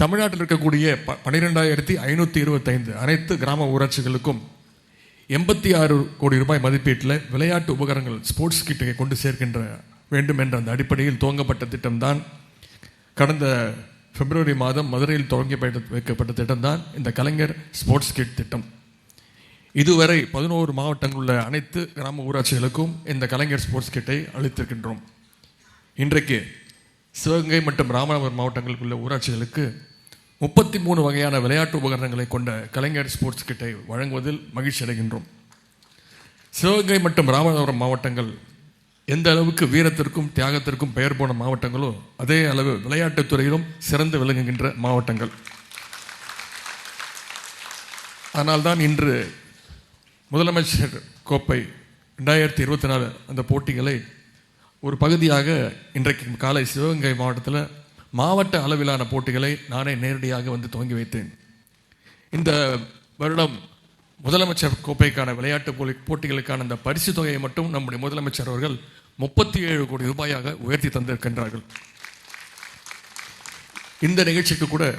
தமிழ்நாட்டில் இருக்கக்கூடிய ப பன்னிரெண்டாயிரத்தி ஐநூற்றி இருபத்தைந்து அனைத்து கிராம ஊராட்சிகளுக்கும் எண்பத்தி ஆறு கோடி ரூபாய் மதிப்பீட்டில் விளையாட்டு உபகரணங்கள் ஸ்போர்ட்ஸ் கிட்டை கொண்டு சேர்க்கின்ற வேண்டும் என்ற அந்த அடிப்படையில் துவங்கப்பட்ட திட்டம்தான். கடந்த பிப்ரவரி மாதம் மதுரையில் துவங்கி வைக்கப்பட்ட திட்டம்தான் இந்த கலைஞர் ஸ்போர்ட்ஸ் கிட் திட்டம். இதுவரை பதினோரு மாவட்டங்கள் உள்ள அனைத்து கிராம ஊராட்சிகளுக்கும் இந்த கலைஞர் ஸ்போர்ட்ஸ் கிட்டை அளித்திருக்கின்றோம். இன்றைக்கு சிவகங்கை மற்றும் ராமநாதபுரம் மாவட்டங்களுக்குள்ள ஊராட்சிகளுக்கு முப்பத்தி மூணு வகையான விளையாட்டு உபகரணங்களை கொண்ட கலைஞர் ஸ்போர்ட்ஸ் கிட்டை வழங்குவதில் மகிழ்ச்சி அடைகின்றோம். சிவகங்கை மற்றும் ராமநாதபுரம் மாவட்டங்கள் எந்த அளவுக்கு வீரத்திற்கும் தியாகத்திற்கும் பெயர் போன மாவட்டங்களோ அதே அளவு விளையாட்டுத் துறையிலும் சிறந்து விளங்குகின்ற மாவட்டங்கள். அதனால்தான் இன்று முதலமைச்சர் கோப்பை ரெண்டாயிரத்தி இருபத்தி நாலு அந்த போட்டிகளை ஒரு பகுதியாக இன்றைக்கு காலை சிவகங்கை மாவட்டத்தில் மாவட்ட அளவிலான போட்டிகளை நானே நேரடியாக வந்து துவங்கி வைத்தேன். இந்த வருடம் முதலமைச்சர் கோப்பைக்கான விளையாட்டு போலி போட்டிகளுக்கான அந்த பரிசு தொகையை மட்டும் நம்முடைய முதலமைச்சர் அவர்கள் முப்பத்தி ஏழு கோடி ரூபாயாக உயர்த்தி தந்திருக்கின்றார்கள். இந்த நிகழ்ச்சிக்கு கூட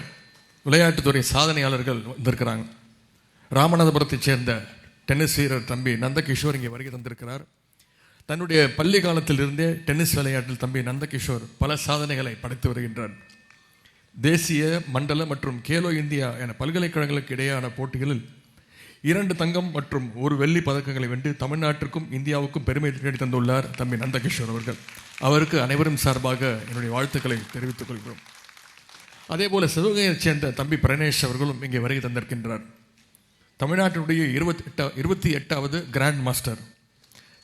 விளையாட்டுத்துறை சாதனையாளர்கள் வந்திருக்கிறாங்க. ராமநாதபுரத்தைச் சேர்ந்த டென்னிஸ் வீரர் தம்பி நந்தகிஷோர் இங்கே வருகை தந்திருக்கிறார். தன்னுடைய பள்ளி காலத்திலிருந்தே டென்னிஸ் விளையாட்டில் தம்பி நந்தகிஷோர் பல சாதனைகளை படைத்து வருகின்றார். தேசிய மண்டல மற்றும் கேலோ இந்தியா என பல்கலைக்கழகங்களுக்கு இடையேயான போட்டிகளில் இரண்டு தங்கம் மற்றும் ஒரு வெள்ளி பதக்கங்களை வென்று தமிழ்நாட்டிற்கும் இந்தியாவுக்கும் பெருமை தேடி தந்துள்ளார் தம்பி நந்தகிஷோர் அவர்கள். அவருக்கு அனைவரும் சார்பாக என்னுடைய வாழ்த்துக்களை தெரிவித்துக் கொள்கிறோம். அதே போல் சிவகங்கையைச் சேர்ந்த தம்பி பிரணேஷ் அவர்களும் இங்கே வருகை தந்திருக்கின்றார். தமிழ்நாட்டினுடைய இருபத்தி எட்டா இருபத்தி எட்டாவது கிராண்ட் மாஸ்டர்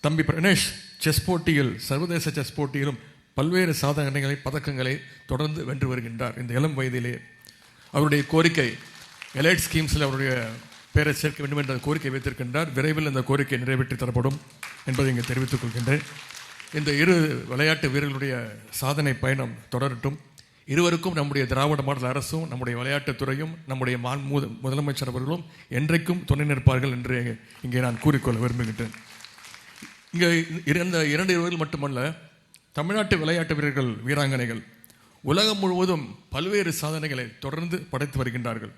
தம்பி பிரணேஷ் செஸ் போட்டியில் சர்வதேச செஸ் போட்டியிலும் பல்வேறு சாதனைகளை பதக்கங்களை தொடர்ந்து வென்று வருகின்றார் இந்த இளம் வயதிலே. அவருடைய கோரிக்கை எலைட் ஸ்கீம்ஸில் அவருடைய பேரை சேர்க்க வேண்டும் என்ற கோரிக்கை வைத்திருக்கின்றார். விரைவில் இந்த கோரிக்கை நிறைவேற்றி தரப்படும் என்பதை இங்கே தெரிவித்துக் கொள்கின்றேன். இந்த இரு விளையாட்டு வீரர்களுடைய சாதனை பயணம் தொடரட்டும். இருவருக்கும் நம்முடைய திராவிட மாடல் அரசும் நம்முடைய விளையாட்டுத்துறையும் நம்முடைய மான் முதலமைச்சர் அவர்களும் என்றைக்கும் துணை நிற்பார்கள் என்று இங்கே நான் கூறிக்கொள்ள விரும்புகின்றேன். இங்கே இருந்த இரண்டு இருவர்கள் மட்டுமல்ல தமிழ்நாட்டு விளையாட்டு வீரர்கள் வீராங்கனைகள். உலகம் முழுவதும் பல்வேறு சாதனைகளை தொடர்ந்து படைத்து வருகின்றார்கள்.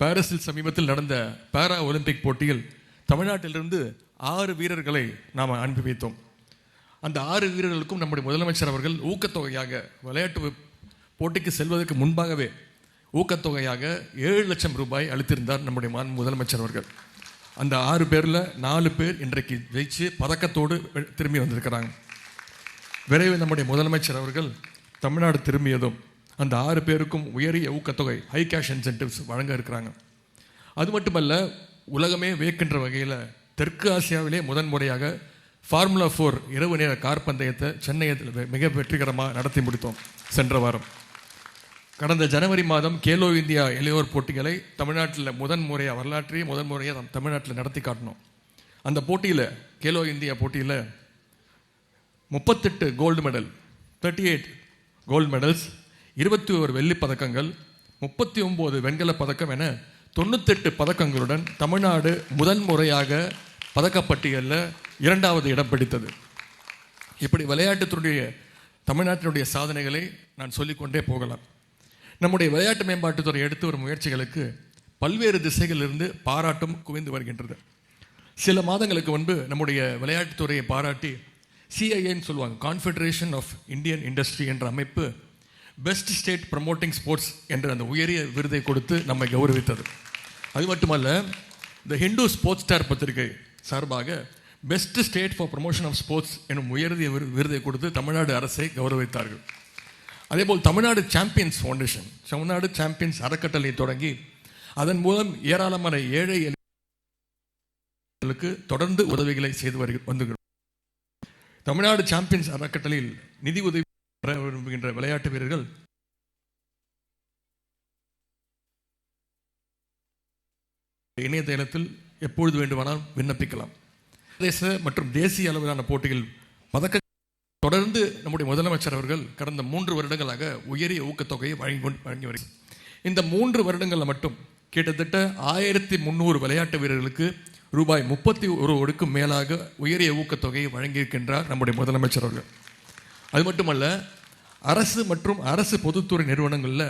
பாரிஸில் சமீபத்தில் நடந்த பாரா ஒலிம்பிக் போட்டியில் தமிழ்நாட்டிலிருந்து ஆறு வீரர்களை நாம் அனுப்பி வைத்தோம் அந்த ஆறு வீரர்களுக்கும் நம்முடைய முதலமைச்சர் அவர்கள் ஊக்கத்தொகையாக விளையாட்டு போட்டிக்கு செல்வதற்கு முன்பாகவே ஊக்கத்தொகையாக ஏழு லட்சம் ரூபாய் அளித்திருந்தார் நம்முடைய முதலமைச்சர் அவர்கள். அந்த ஆறு பேரில் நாலு பேர் இன்றைக்கு ஜெயிச்சு பதக்கத்தோடு திரும்பி வந்திருக்கிறாங்க. விரைவில் நம்முடைய முதலமைச்சர் அவர்கள் தமிழ்நாடு திரும்பியதும் அந்த ஆறு பேருக்கும் உயரிய ஊக்கத்தொகை ஹை கேஷ் இன்சென்டிவ்ஸ் வழங்க இருக்கிறாங்க. அது மட்டுமல்ல உலகமே வியக்கின்ற வகையில் தெற்கு ஆசியாவிலே முதன்முறையாக ஃபார்முலா ஃபோர் இரவு நேர கார் பந்தயத்தை சென்னையில் மிக வெற்றிகரமாக நடத்தி முடித்தோம். சென்ற வாரம். கடந்த ஜனவரி மாதம் கேலோ இந்தியா இளையோர் போட்டிகளை தமிழ்நாட்டில் முதன் முறையாக வரலாற்றையே முதன் முறையாக நம் தமிழ்நாட்டில் நடத்தி காட்டினோம். அந்த போட்டியில் கேலோ இந்தியா போட்டியில் முப்பத்தெட்டு gold medal thirty eight gold medals இருபத்தி ஒரு வெள்ளி பதக்கங்கள் முப்பத்தி ஒம்பது வெண்கலப் பதக்கம் என தொண்ணூத்தெட்டு பதக்கங்களுடன் தமிழ்நாடு முதன் முறையாக பதக்கப்பட்டியலில் இரண்டாவது இடம் பிடித்தது. இப்படி விளையாட்டுத்துறைய தமிழ்நாட்டினுடைய சாதனைகளை நான் சொல்லிக்கொண்டே போகலாம். நம்முடைய விளையாட்டு மேம்பாட்டுத்துறை எடுத்து வரும் முயற்சிகளுக்கு பல்வேறு திசைகளிலிருந்து பாராட்டும் குவிந்து வருகின்றது. சில மாதங்களுக்கு முன்பு நம்முடைய விளையாட்டுத்துறையை பாராட்டி சிஐஏன்னு சொல்லுவாங்க கான்ஃபெடரேஷன் ஆஃப் இந்தியன் இண்டஸ்ட்ரி என்ற அமைப்பு பெஸ்ட் ஸ்டேட் ப்ரமோட்டிங் ஸ்போர்ட்ஸ் என்ற அந்த உயரிய விருதை கொடுத்து நம்மை கௌரவித்தது. அது மட்டுமல்ல இந்த ஹிந்து ஸ்போர்ட்ஸ் ஸ்டார் பத்திரிகை சார்பாக best state for promotion of sports எனும் உயரிய விரு- விருதை கொடுத்து தமிழ்நாடு அரசை கௌரவித்தார்கள். அதேபோல் Tamil Nadu champions foundation Tamil Nadu champions அறக்கட்டளை தொடங்கி அதன் மூலம் ஏராளமான ஏழை எளியவர்களுக்கு தொடர்ந்து உதவிகளை செய்து வருகி வந்துகிறோம். தமிழ்நாடு சாம்பியன்ஸ் அறக்கட்டளையில் நிதி உதவி பெற விரும்புகின்ற விளையாட்டு வீரர்கள் இணையதளத்தில் எப்பொழுது வேண்டுமானால் விண்ணப்பிக்கலாம். சர்வதேச மற்றும் தேசிய அளவிலான போட்டிகள் பதக்க தொடர்ந்து நம்முடைய முதலமைச்சர் அவர்கள் கடந்த மூன்று வருடங்களாக உயரிய ஊக்கத்தொகையை வழங்கி வழங்கி வருகிறார். இந்த மூன்று வருடங்களில் மட்டும் கிட்டத்தட்ட ஆயிரத்தி முந்நூறு விளையாட்டு வீரர்களுக்கு ரூபாய் முப்பத்தி ஒரு கோடிக்கும் மேலாக உயரிய ஊக்கத்தொகையை வழங்கியிருக்கின்றார் நம்முடைய முதலமைச்சர் அவர்கள். அது மட்டுமல்ல அரசு மற்றும் அரசு பொதுத்துறை நிறுவனங்களில்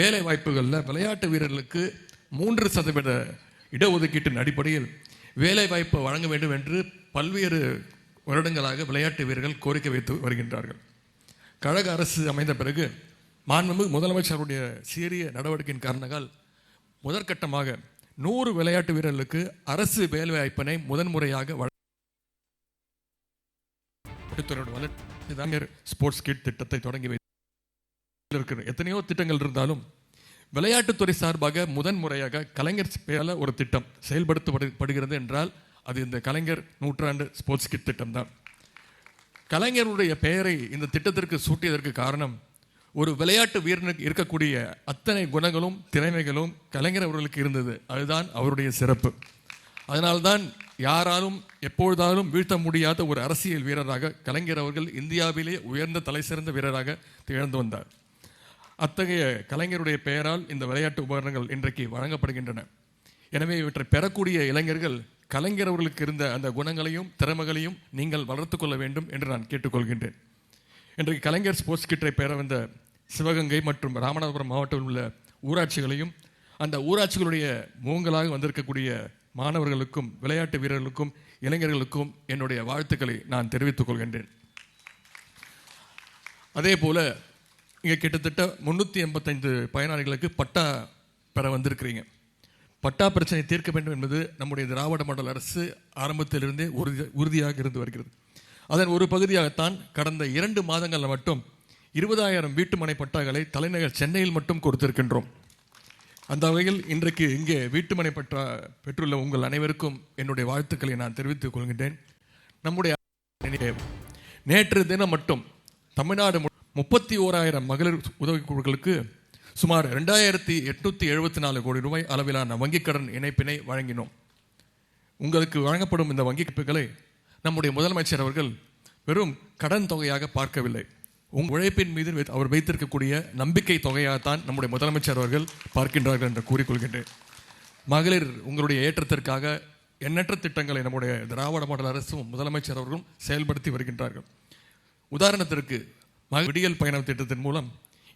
வேலை வாய்ப்புகளில் விளையாட்டு வீரர்களுக்கு மூன்று சதவீத இடஒதுக்கீட்டின் அடிப்படையில் வேலை வாய்ப்பை வழங்க வேண்டும் என்று பல்வேறு வருடங்களாக விளையாட்டு வீரர்கள் கோரிக்கை வைத்து வருகின்றார்கள். கழக அரசு அமைந்த பிறகு மாண்புமிகு முதலமைச்சருடைய சீரிய நடவடிக்கையின் காரணங்கள் முதற்கட்டமாக நூறு விளையாட்டு வீரர்களுக்கு அரசு வேலைவாய்ப்பினை முதன்முறையாக வளர்ச்சித்துறையோட ஸ்போர்ட்ஸ் கிட் திட்டத்தை தொடங்கி வைத்து இருக்கிற எத்தனையோ திட்டங்கள் இருந்தாலும் விளையாட்டுத்துறை சார்பாக முதன்முறையாக கலைஞர் பேரால ஒரு திட்டம் செயல்படுத்தப்படுகிறது என்றால் அது இந்த கலைஞர் நூற்றாண்டு ஸ்போர்ட்ஸ் கிட் திட்டம் தான் கலைஞருடைய பெயரை இந்த திட்டத்திற்கு சூட்டியதற்கு காரணம் ஒரு விளையாட்டு வீரனுக்கு இருக்கக்கூடிய அத்தனை குணங்களும் திறமைகளும் கலைஞர் அவர்களுக்கு இருந்தது. அதுதான் அவருடைய சிறப்பு. அதனால்தான் யாராலும் எப்பொழுதாலும் வீழ்த்த முடியாத ஒரு அரசியல் வீரராக கலைஞர் அவர்கள் இந்தியாவிலே உயர்ந்த தலை சிறந்த வீரராக திகழ்ந்து வந்தார். அத்தகைய கலைஞருடைய பெயரால் இந்த விளையாட்டு உபகரணங்கள் இன்றைக்கு வழங்கப்படுகின்றன. எனவே இவற்றை பெறக்கூடிய இளைஞர்கள் கலைஞர் அவர்களுக்கு இருந்த அந்த குணங்களையும் திறமைகளையும் நீங்கள் வளர்த்துக்கொள்ள வேண்டும் என்று நான் கேட்டுக்கொள்கின்றேன். இன்றைக்கு கலைஞர் ஸ்போர்ட்ஸ் கிட்டை பெற வந்த சிவகங்கை மற்றும் ராமநாதபுரம் மாவட்டத்தில் உள்ள ஊராட்சிகளையும் அந்த ஊராட்சிகளுடைய மூங்கலாக வந்திருக்கக்கூடிய மாணவர்களுக்கும் விளையாட்டு வீரர்களுக்கும் இளைஞர்களுக்கும் என்னுடைய வாழ்த்துக்களை நான் தெரிவித்துக் கொள்கின்றேன். அதே போல் இங்கே கிட்டத்தட்ட முந்நூற்றி எண்பத்தைந்து பயனாளிகளுக்கு பட்டா பெற வந்திருக்கிறீங்க. பட்டா பிரச்சனை தீர்க்க வேண்டும் என்பது நம்முடைய திராவிட மண்டல அரசு ஆரம்பத்திலிருந்தே உறுதி உறுதியாக இருந்து வருகிறது. அதன் ஒரு பகுதியாகத்தான் கடந்த இரண்டு மாதங்களில் மட்டும் இருபதாயிரம் வீட்டுமனை பட்டாக்களை தலைநகர் சென்னையில் மட்டும் கொடுத்திருக்கின்றோம். அந்த வகையில் இன்றைக்கு இங்கே வீட்டுமனை பட்டா பெற்றுள்ள உங்கள் அனைவருக்கும் என்னுடைய வாழ்த்துக்களை நான் தெரிவித்துக் கொள்கின்றேன். நம்முடைய நேற்று தினம் மட்டும் தமிழ்நாடு முப்பத்தி ஓராயிரம் மகளிர் உதவி குழுக்களுக்கு சுமார் ரெண்டாயிரத்தி எட்நூத்தி எழுபத்தி நாலு கோடி ரூபாய் அளவிலான வங்கிக் கடன் இணைப்பினை வழங்கினோம். உங்களுக்கு வழங்கப்படும் இந்த வங்கி இணைப்புகளை நம்முடைய முதலமைச்சர் அவர்கள் வெறும் கடன் தொகையாக பார்க்கவில்லை. உங்கள் உழைப்பின் மீது அவர் வைத்திருக்கக்கூடிய நம்பிக்கை தொகையாகத்தான் நம்முடைய முதலமைச்சர் அவர்கள் பார்க்கின்றார்கள் என்று கூறிக்கொள்கின்றேன். மகளிர் உங்களுடைய ஏற்றத்திற்காக எண்ணற்ற திட்டங்களை நம்முடைய திராவிட மாடல் அரசும் முதலமைச்சர் அவர்களும் செயல்படுத்தி வருகின்றார்கள். உதாரணத்திற்கு மகளிர் விடியல் பயணம் திட்டத்தின் மூலம்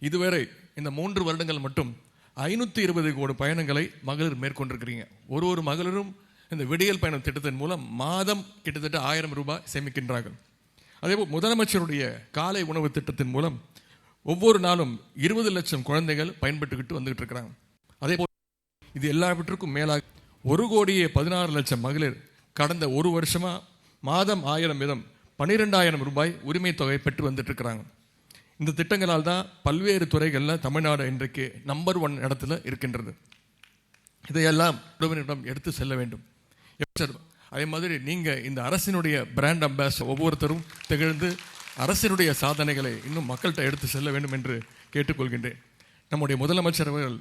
இதுவரை இந்த மூன்று வருடங்கள் மட்டும் ஐநூற்றி இருபது கோடி பயணங்களை மகளிர் மேற்கொண்டிருக்கிறீங்க. ஒரு ஒரு மகளிரும் இந்த விடியல் பயணம் திட்டத்தின் மூலம் மாதம் கிட்டத்தட்ட ஆயிரம் ரூபாய் சேமிக்கின்றார்கள். அதேபோல் முதலமைச்சருடைய காலை உணவு திட்டத்தின் மூலம் ஒவ்வொரு நாளும் இருபது லட்சம் குழந்தைகள் பயன்பட்டுக்கிட்டு வந்துகிட்டு இருக்கிறாங்க அதேபோல் இது எல்லாவற்றுக்கும் மேலாக ஒரு கோடியே பதினாறு லட்சம் மகளிர் கடந்த ஒரு வருஷமாக மாதம் ஆயிரம் வீதம் பன்னிரெண்டாயிரம் ரூபாய் உரிமை தொகை பெற்று வந்துட்டு இருக்கிறாங்க இந்த திட்டங்களால் தான் பல்வேறு துறைகளில் தமிழ்நாடு இன்றைக்கு நம்பர் ஒன் இடத்துல இருக்கின்றது. இதையெல்லாம் உறவினரிடம் எடுத்து செல்ல வேண்டும். அதே மாதிரி நீங்கள் இந்த அரசினுடைய பிராண்ட் அம்பாஸ் ஒவ்வொருத்தரும் திகழ்ந்து அரசினுடைய சாதனைகளை இன்னும் மக்கள்கிட்ட எடுத்து செல்ல வேண்டும் என்று கேட்டுக்கொள்கின்றேன். நம்முடைய முதலமைச்சர் அவர்கள்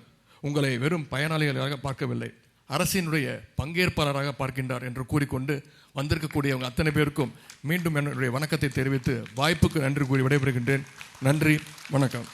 உங்களை வெறும் பயனாளிகளாக பார்க்கவில்லை. அரசினுடைய பங்கேற்பாளராக பார்க்கின்றார் என்று கூறிக்கொண்டு வந்திருக்கக்கூடியவங்க அத்தனை பேருக்கும் மீண்டும் என்னுடைய வணக்கத்தை தெரிவித்து வாய்ப்புக்கு நன்றி கூறி விடைபெறுகின்றேன். நன்றி வணக்கம்.